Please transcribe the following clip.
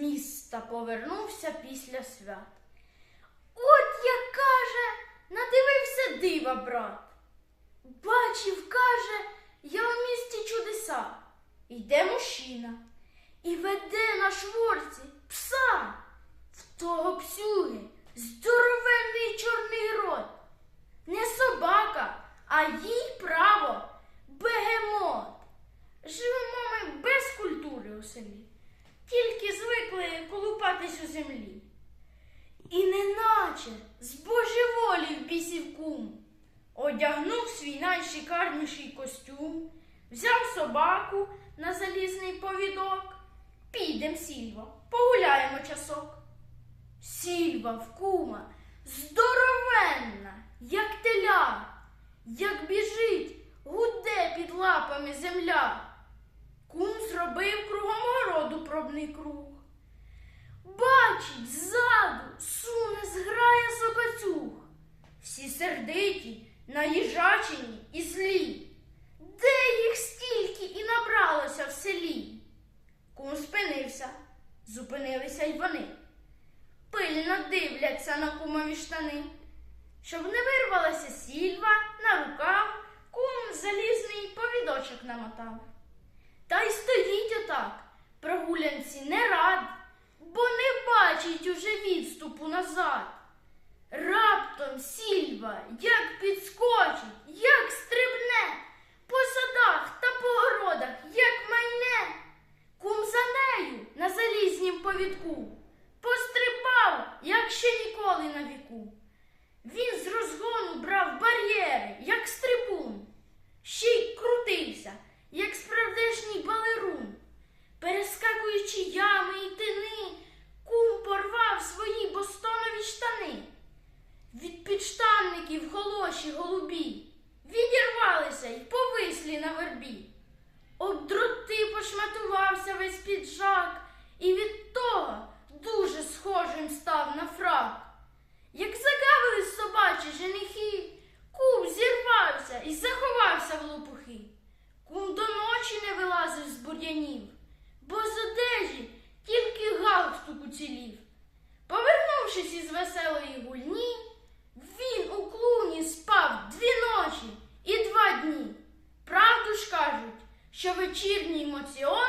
міста повернувся після свят. От як каже, надивився дива, брат. Бачив, каже, я у місті чудеса. Йде мужчина і веде на шворці пса. В того псюги здоровенний колупатись у землі. І неначе з божеволів бісів кум, одягнув свій найшикарніший костюм, взяв собаку на залізний повідок. Підем, Сільва, погуляємо часок. Сільва в кума здоровенна, як теля, як біжить, гуде під лапами земля. Кум зробив кругом городу пробний круг. Бачить, ззаду суне зграя собацюг. Всі сердиті, наїжачені і злі. Де їх стільки і набралося в селі? Кум спинився, зупинилися й вони. Пильно дивляться на кумові штани. Щоб не вирвалася сільва на рукав, кум залізний повідочок намотав. Та й сільва як підскочить, як стрибне, по садах та по городах, як майне. Кум за нею на залізнім повідку пострибав, як ще ніколи на віку. Він з розгону брав бар'єри, як стрибун, ще й крутився, очі голубі, відірвалися й повислі на вербі. Об дроти пошматувався весь піджак, і від того дуже схожим став на фрак. Як загавили собачі женихи, кум зірвався і заховався в лопухи. Кум до ночі не вилазив з бур'янів, бо з одежі тільки галстук уцілів. Повернувшись із веселої гульні, вечірній моціон.